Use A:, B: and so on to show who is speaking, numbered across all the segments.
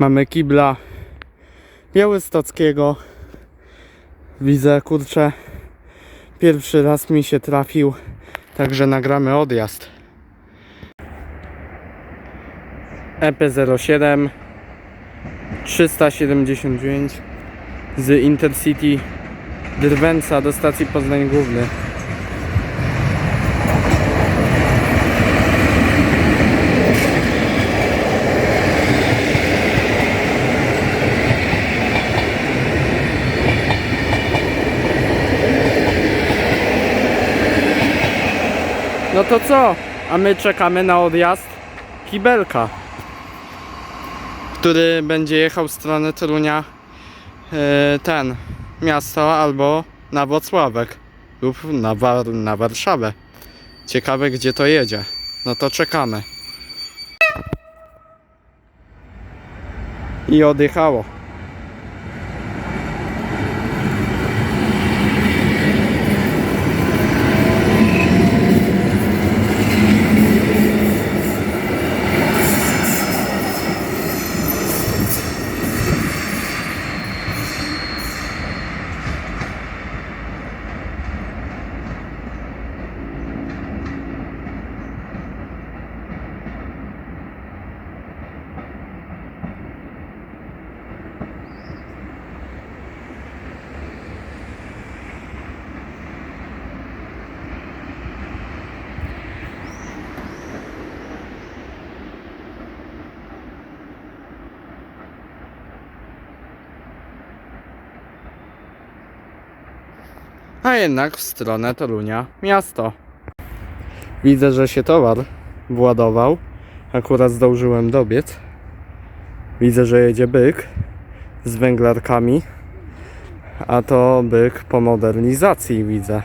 A: Mamy kibla Białystockiego. Widzę, kurczę, pierwszy raz mi się trafił, także nagramy odjazd. E EP07 379 z Intercity Drwęca do stacji Poznań Główny. To co? A my czekamy na odjazd Kibelka, który będzie jechał w stronę Torunia e, ten miasto albo na Włocławek lub na, War na Warszawę. Ciekawe gdzie to jedzie. No to czekamy. I odjechało. A jednak w stronę Torunia miasto. Widzę, że się towar władował. Akurat zdążyłem dobiec. Widzę, że jedzie byk z węglarkami. A to byk po modernizacji widzę.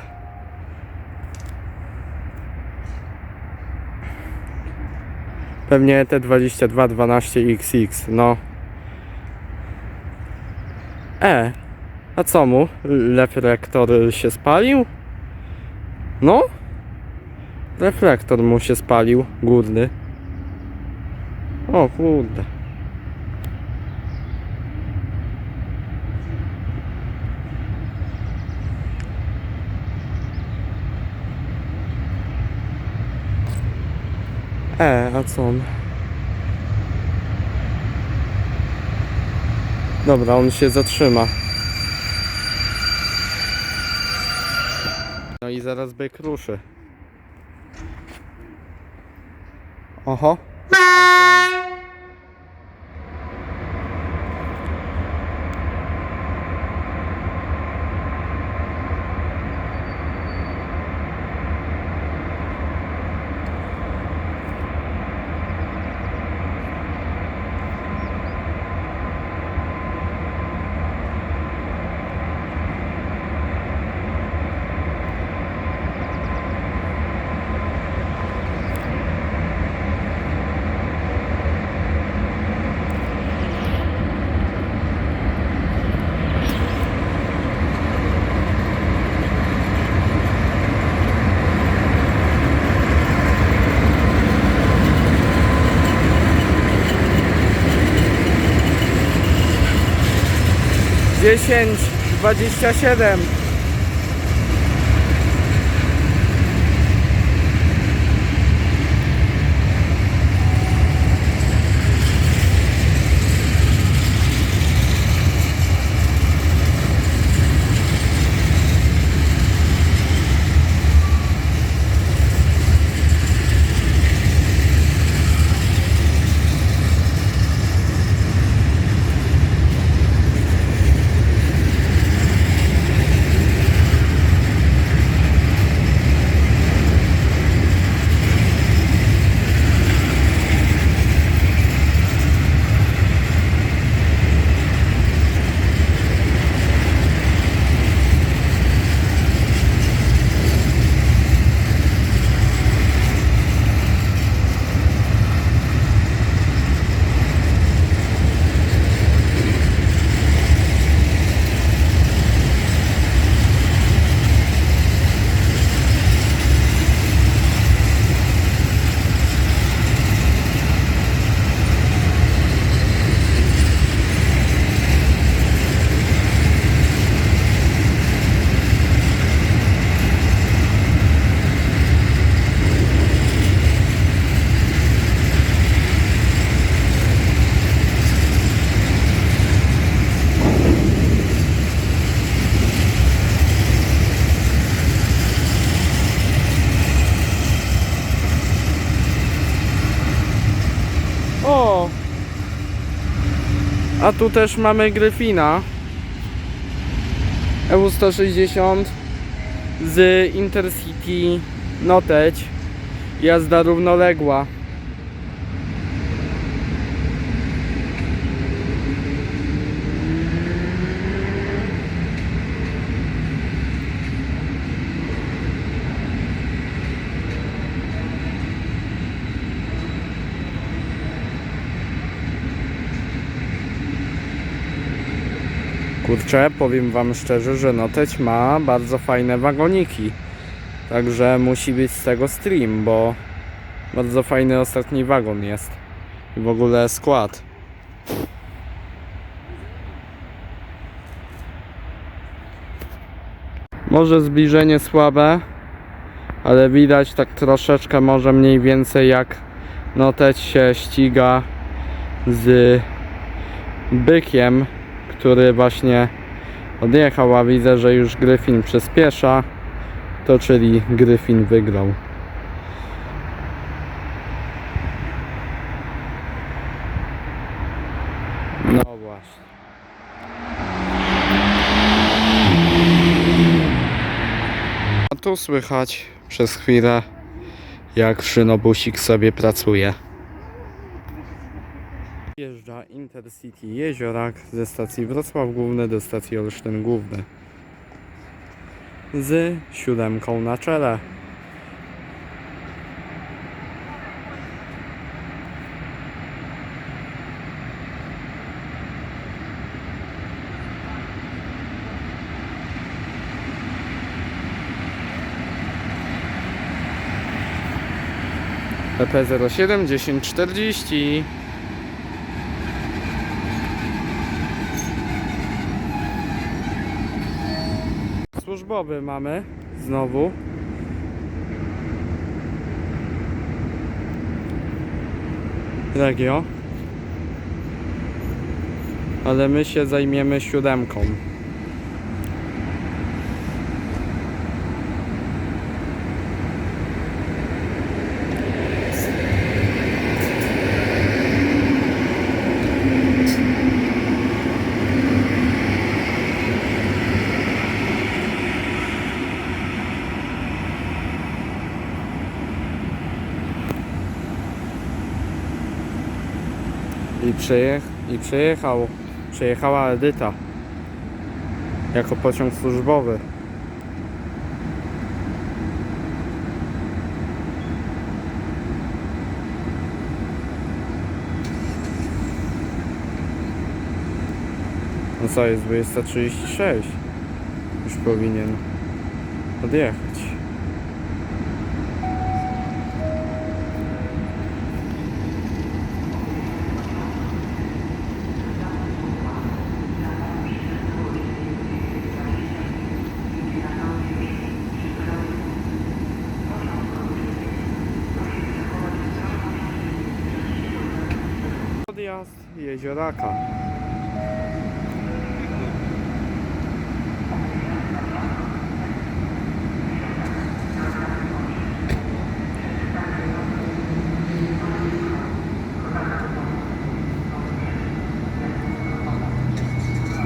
A: Pewnie te 2212XX, no. E, a co mu? Reflektor się spalił? No? Reflektor mu się spalił, górny. O kurde. E, a co on? Dobra, on się zatrzyma. I zaraz byk ruszy. Oho. 10, 27, A tu też mamy Gryfina EU160 z Intercity Noteć. Jazda równoległa. Kurczę, powiem Wam szczerze, że Noteć ma bardzo fajne wagoniki. Także musi być z tego stream, bo bardzo fajny ostatni wagon jest. I w ogóle skład. Może zbliżenie słabe, ale widać tak troszeczkę może mniej więcej jak Noteć się ściga z bykiem, który właśnie odjechał, a widzę, że już Gryfin przyspiesza, to czyli Gryfin wygrał. No właśnie. A tu słychać przez chwilę, jak szynobusik sobie pracuje. Jeżdża Intercity Jeziorak ze stacji Wrocław Główny do stacji Olsztyn Główny. Z siódemką na czele. PP07 1040 Służbowy mamy znowu. Regio. Ale my się zajmiemy siódemką. I, przejech I przejechał, przejechała Edyta jako pociąg służbowy. No co, jest 20.36. Już powinien odjechać. Jezioraka.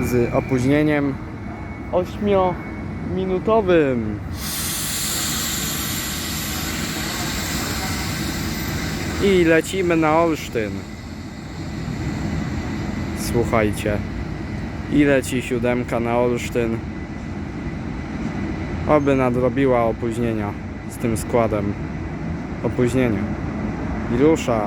A: Z opóźnieniem 8-minutowym. I lecimy na Olsztyn. Słuchajcie. Ile ci siódemka na Olsztyn? Oby nadrobiła opóźnienia z tym składem. Opóźnienia. I rusza.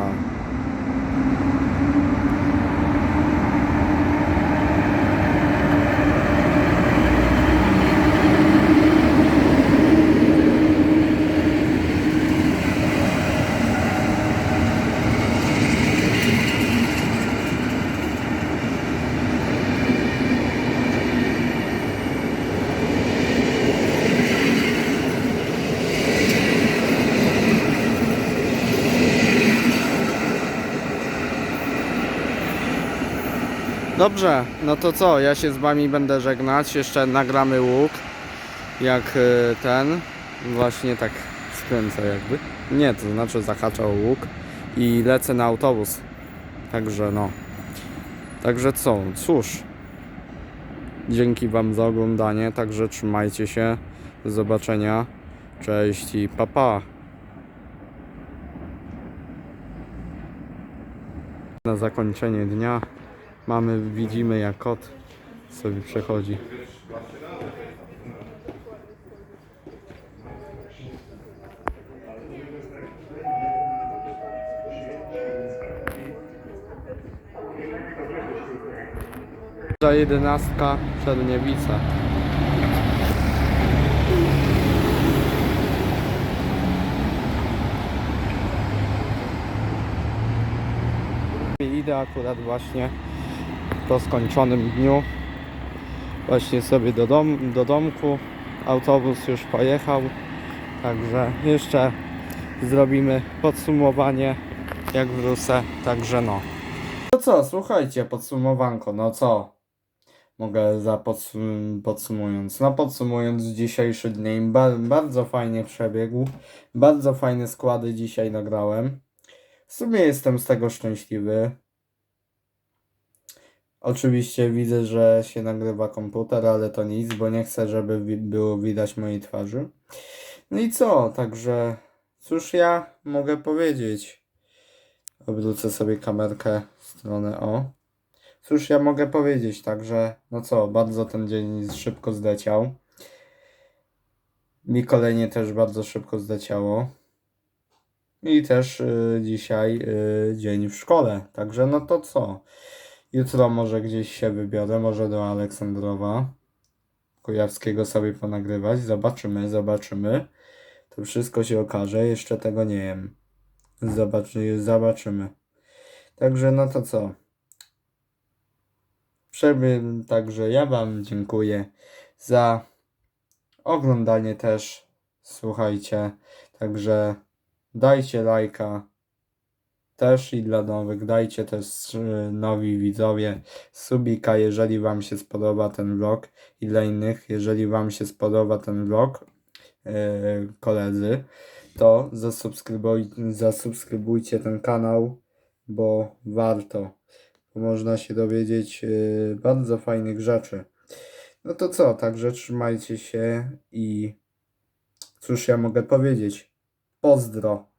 A: Dobrze, no to co? Ja się z wami będę żegnać. Jeszcze nagramy łuk. Jak y, ten. Właśnie tak skręcę jakby. Nie, to znaczy zahaczał łuk. I lecę na autobus. Także no. Także co, cóż. Dzięki Wam za oglądanie, także trzymajcie się. Do zobaczenia. Cześć i pa pa. Na zakończenie dnia mamy, widzimy jak kot sobie przechodzi. Za jedenastka Czerniewice. Idę akurat właśnie po skończonym dniu właśnie sobie do, dom, do domku. Autobus już pojechał, także jeszcze zrobimy podsumowanie jak wrócę, także no. No co, słuchajcie, podsumowanko, no co? Mogę za podsum- podsumując. No podsumując dzisiejszy dzień, ba- bardzo fajnie przebiegł. Bardzo fajne składy dzisiaj nagrałem. W sumie jestem z tego szczęśliwy. Oczywiście widzę, że się nagrywa komputer, ale to nic, bo nie chcę, żeby wi- było widać mojej twarzy. No i co? Także cóż ja mogę powiedzieć? Obrócę sobie kamerkę w stronę o. Cóż ja mogę powiedzieć, także no co, bardzo ten dzień szybko zleciał. Mi kolejnie też bardzo szybko zleciało. I też y, dzisiaj y, dzień w szkole, także no to co. Jutro może gdzieś się wybiorę, może do Aleksandrowa Kujawskiego sobie ponagrywać. Zobaczymy, zobaczymy. To wszystko się okaże, jeszcze tego nie wiem. Zobaczy, zobaczymy. Także no to co. Przemy, także ja Wam dziękuję za oglądanie też. Słuchajcie, także dajcie lajka też i dla nowych. Dajcie też y, nowi widzowie subika, jeżeli Wam się spodoba ten vlog i dla innych, jeżeli Wam się spodoba ten vlog, yy, koledzy, to zasubskrybuj, zasubskrybujcie ten kanał, bo warto. Można się dowiedzieć yy, bardzo fajnych rzeczy. No to co, także trzymajcie się i cóż ja mogę powiedzieć? Pozdro.